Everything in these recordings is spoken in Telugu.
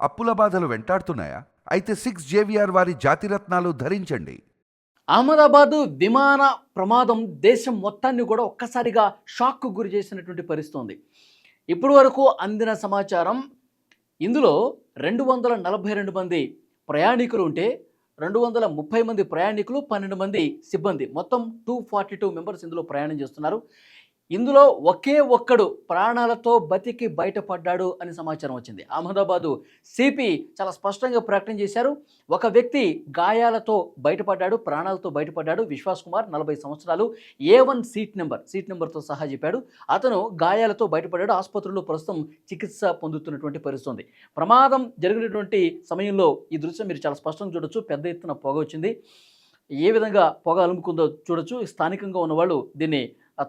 అప్పుల బాధలు వెంటాడుతున్నాయా? అయితే సిక్స్ జేవిఆర్ వారి జాతిరత్నాలు ధరించండి. అహ్మదాబాదు విమాన ప్రమాదం దేశం మొత్తాన్ని కూడా ఒక్కసారిగా షాక్కు గురి చేసినటువంటి పరిస్థితి ఉంది ఇప్పటి వరకు అందిన సమాచారం ఇందులో రెండు వందల నలభై రెండు మంది ప్రయాణికులు ఉంటే రెండు వందల ముప్పై మంది ప్రయాణికులు పన్నెండు మంది సిబ్బంది. మొత్తం టూ ఫార్టీ టూ మెంబర్స్ ఇందులో ప్రయాణం చేస్తున్నారు. ఇందులో ఒకే ఒక్కడు ప్రాణాలతో బతికి బయటపడ్డాడు అని సమాచారం వచ్చింది. అహ్మదాబాదు సిపి చాలా స్పష్టంగా ప్రకటన చేశారు. ఒక వ్యక్తి గాయాలతో బయటపడ్డాడు ప్రాణాలతో బయటపడ్డాడు. విశ్వాస్ కుమార్ నలభై సంవత్సరాలు A one seat number seat నెంబర్తో సహా చెప్పాడు. అతను గాయాలతో బయటపడ్డాడు. ఆసుపత్రిలో ప్రస్తుతం చికిత్స పొందుతున్నటువంటి పరిస్థితుంది. ప్రమాదం జరిగినటువంటి సమయంలో ఈ దృశ్యం మీరు చాలా స్పష్టంగా చూడొచ్చు. పెద్ద ఎత్తున పొగ వచ్చింది. ఏ విధంగా పొగ అలుముకుందో చూడొచ్చు. స్థానికంగా ఉన్నవాళ్ళు దీన్ని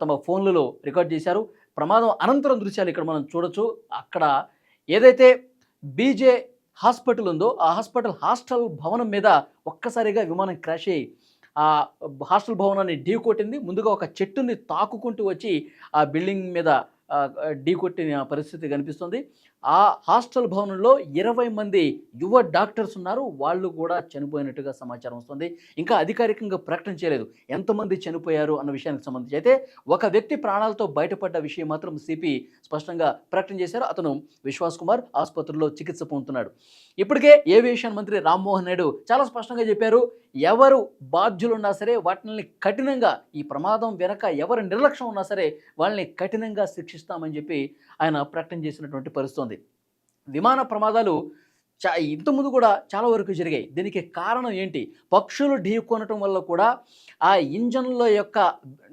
తమ ఫోన్లలో రికార్డ్ చేశారు. ప్రమాదం అనంతరం దృశ్యాలు ఇక్కడ మనం చూడొచ్చు. అక్కడ ఏదైతే బీజే హాస్పిటల్ ఉందో ఆ హాస్పిటల్ హాస్టల్ భవనం మీద ఒక్కసారిగా విమానం క్రాష్ అయ్యి ఆ హాస్టల్ భవనాన్ని ఢీ కొట్టింది ముందుగా ఒక చెట్టుని తాకుకుంటూ వచ్చి ఆ బిల్డింగ్ మీద ఢీ కొట్టిన పరిస్థితి కనిపిస్తుంది. ఆ హాస్టల్ భవనంలో ఇరవై మంది యువ డాక్టర్స్ ఉన్నారు. వాళ్ళు కూడా చనిపోయినట్టుగా సమాచారం వస్తుంది. ఇంకా అధికారికంగా ప్రకటన చేయలేదు. ఎంతమంది చనిపోయారు అన్న విషయానికి సంబంధించి అయితే ఒక వ్యక్తి ప్రాణాలతో బయటపడ్డ విషయం మాత్రం సిపి స్పష్టంగా ప్రకటన చేశారు. అతను విశ్వాస్ కుమార్ ఆసుపత్రిలో చికిత్స పొందుతున్నాడు. ఇప్పటికే ఏవియేషన్ మంత్రి రామ్మోహన్ నాయుడు చాలా స్పష్టంగా చెప్పారు. ఎవరు బాధ్యులున్నా సరే వాటిని కఠినంగా ఈ ప్రమాదం వెనక ఎవరు నిర్లక్ష్యం ఉన్నా సరే వాళ్ళని కఠినంగా శిక్షిస్తామని చెప్పి ఆయన ప్రకటన చేసినటువంటి పరిస్థితి ఉంది. విమాన ప్రమాదాలు చా ఇంతకుముందు కూడా చాలా వరకు జరిగాయి. దీనికి కారణం ఏంటి? పక్షులు ఢీకొనటం వల్ల కూడా ఆ ఇంజన్ల యొక్క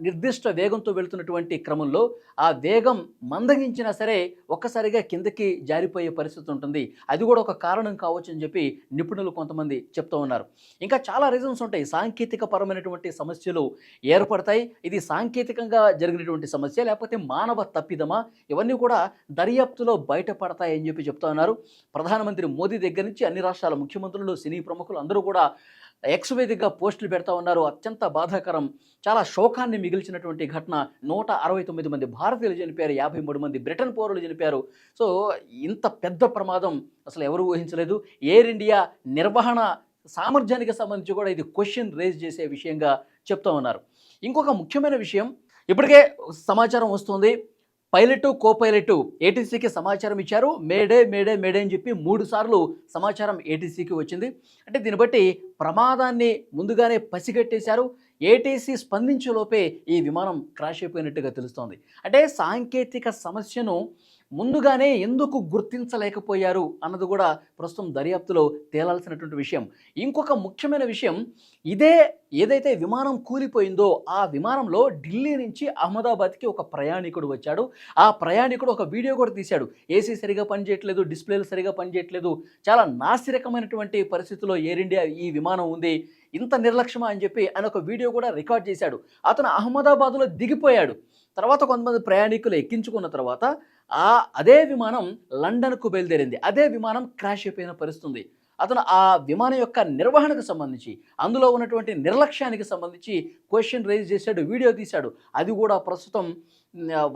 నిర్దిష్ట వేగంతో వెళుతున్నటువంటి క్రమంలో ఆ వేగం మందగించినా సరే ఒక్కసారిగా కిందకి జారిపోయే పరిస్థితి ఉంటుంది. అది కూడా ఒక కారణం కావచ్చు అని చెప్పి నిపుణులు కొంతమంది చెప్తూ ఉన్నారు. ఇంకా చాలా రీజన్స్ ఉంటాయి. సాంకేతిక పరమైనటువంటి సమస్యలు ఏర్పడతాయి. ఇది సాంకేతికంగా జరిగినటువంటి సమస్య లేకపోతే మానవ తప్పిదమా? ఇవన్నీ కూడా దర్యాప్తులో బయటపడతాయని చెప్పి చెప్తా ఉన్నారు. ప్రధానమంత్రి మోదీ దగ్గర నుంచి అన్ని రాష్ట్రాల ముఖ్యమంత్రులు సినీ ప్రముఖులు అందరూ కూడా ఎక్స్వేదిగా పోస్టులు పెడతా ఉన్నారు. అత్యంత బాధాకరం. చాలా శోకాన్ని మిగిల్చినటువంటి ఘటన. నూట అరవై తొమ్మిది మంది భారతీయులు చనిపోయారు. యాభై మూడు మంది బ్రిటన్ పౌరులు చనిపోయారు. సో ఇంత పెద్ద ప్రమాదం అసలు ఎవరు ఊహించలేదు. ఎయిర్ ఇండియా నిర్వహణ సామర్థ్యానికి సంబంధించి కూడా ఇది క్వశ్చన్ రేజ్ చేసే విషయంగా చెప్తా ఉన్నారు. ఇంకొక ముఖ్యమైన విషయం. ఇప్పటికే సమాచారం వస్తుంది. పైలట్ కో పైలటు ఏటీసీకి సమాచారం ఇచ్చారు. మేడే మేడే మేడే అని చెప్పి మూడు సార్లు సమాచారం ఏటీసీకి వచ్చింది. అంటే దీన్ని బట్టి ప్రమాదాన్ని ముందుగానే పసిగట్టేశారు. ఏటీసీ స్పందించేలోపే ఈ విమానం క్రాష్ అయిపోయినట్టుగా తెలుస్తోంది. అంటే సాంకేతిక సమస్యను ముందుగానే ఎందుకు గుర్తించలేకపోయారు అన్నది కూడా ప్రస్తుతం దర్యాప్తులో తేలాల్సినటువంటి విషయం. ఇంకొక ముఖ్యమైన విషయం ఇదే ఏదైతే విమానం కూలిపోయిందో ఆ విమానంలో ఢిల్లీ నుంచి అహ్మదాబాద్కి ఒక ప్రయాణికుడు వచ్చాడు. ఆ ప్రయాణికుడు ఒక వీడియో కూడా తీశాడు. ఏసీ సరిగా పనిచేయట్లేదు డిస్ప్లేలు సరిగా పనిచేయట్లేదు చాలా నాసిరకమైనటువంటి పరిస్థితిలో ఎయిర్ ఇండియా ఈ విమానం ఉంది ఇంత నిర్లక్ష్యమా అని చెప్పి ఆయన ఒక వీడియో కూడా రికార్డ్ చేశాడు. అతను అహ్మదాబాద్లో దిగిపోయాడు. తర్వాత కొంతమంది ప్రయాణికులు ఎక్కించుకున్న తర్వాత ఆ అదే విమానం లండన్కు బయలుదేరింది. అదే విమానం క్రాష్ అయిపోయిన పరిస్థితుంది. అతను ఆ విమానం యొక్క నిర్వహణకు సంబంధించి అందులో ఉన్నటువంటి నిర్లక్ష్యానికి సంబంధించి క్వశ్చన్ రైజ్ చేశాడు వీడియో తీశాడు. అది కూడా ప్రస్తుతం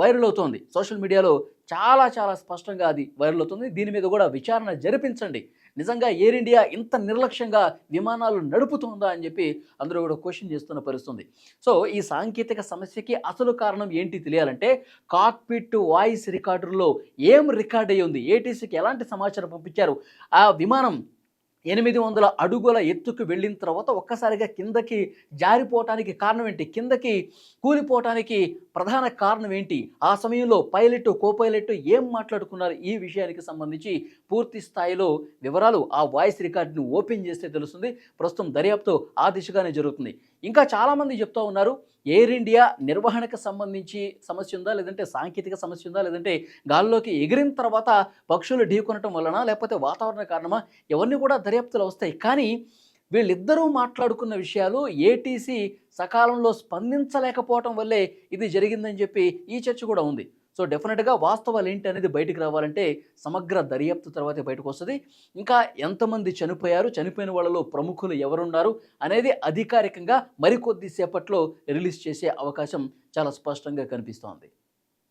వైరల్ అవుతోంది. సోషల్ మీడియాలో చాలా చాలా స్పష్టంగా అది వైరల్ అవుతుంది దీని మీద కూడా విచారణ జరిపించండి. నిజంగా ఎయిర్ ఇండియా ఇంత నిర్లక్ష్యంగా విమానాలు నడుపుతుందా అని చెప్పి అందరూ కూడా క్వశ్చన్ చేస్తున్న పరిస్థితుంది. సో ఈ సాంకేతిక సమస్యకి అసలు కారణం ఏంటి తెలియాలంటే కాక్పిట్ వాయిస్ రికార్డర్లో ఏం రికార్డ్ అయ్యి ఉంది ఏటీసీకి ఎలాంటి సమాచారం పంపించారు? ఆ విమానం ఎనిమిది వందల అడుగుల ఎత్తుకు వెళ్ళిన తర్వాత ఒక్కసారిగా కిందకి జారిపోవటానికి కారణం ఏంటి? కిందకి కూలిపోవటానికి ప్రధాన కారణం ఏంటి? ఆ సమయంలో పైలట్ కో పైలట్ ఏం మాట్లాడుకున్నారు? ఈ విషయానికి సంబంధించి పూర్తి స్థాయిలో వివరాలు ఆ వాయిస్ రికార్డును ఓపెన్ చేస్తే తెలుస్తుంది. ప్రస్తుతం దర్యాప్తు ఆ దిశగానే జరుగుతుంది. ఇంకా చాలామంది చెప్తూ ఉన్నారు ఎయిర్ ఇండియా నిర్వహణకు సంబంధించి సమస్య ఉందా? లేదంటే సాంకేతిక సమస్య ఉందా? లేదంటే గాల్లోకి ఎగిరిన తర్వాత పక్షులు ఢీకొనటం వలన లేకపోతే వాతావరణ కారణమా? ఇవన్నీ కూడా దర్యాప్తులు వస్తాయి. కానీ వీళ్ళిద్దరూ మాట్లాడుకున్న విషయాలు ఏటీసీ సకాలంలో స్పందించలేకపోవటం వల్లే ఇది జరిగిందని చెప్పి ఈ చర్చ కూడా ఉంది. సో డెఫినెట్గా వాస్తవాలు ఏంటి అనేది బయటకు రావాలంటే సమగ్ర దర్యాప్తు తర్వాతే బయటకు వస్తుంది. ఇంకా ఎంతమంది చనిపోయారు చనిపోయిన వాళ్ళలో ప్రముఖులు ఎవరున్నారు అనేది అధికారికంగా మరికొద్ది సేపట్లో రిలీజ్ చేసే అవకాశం చాలా స్పష్టంగా కనిపిస్తోంది.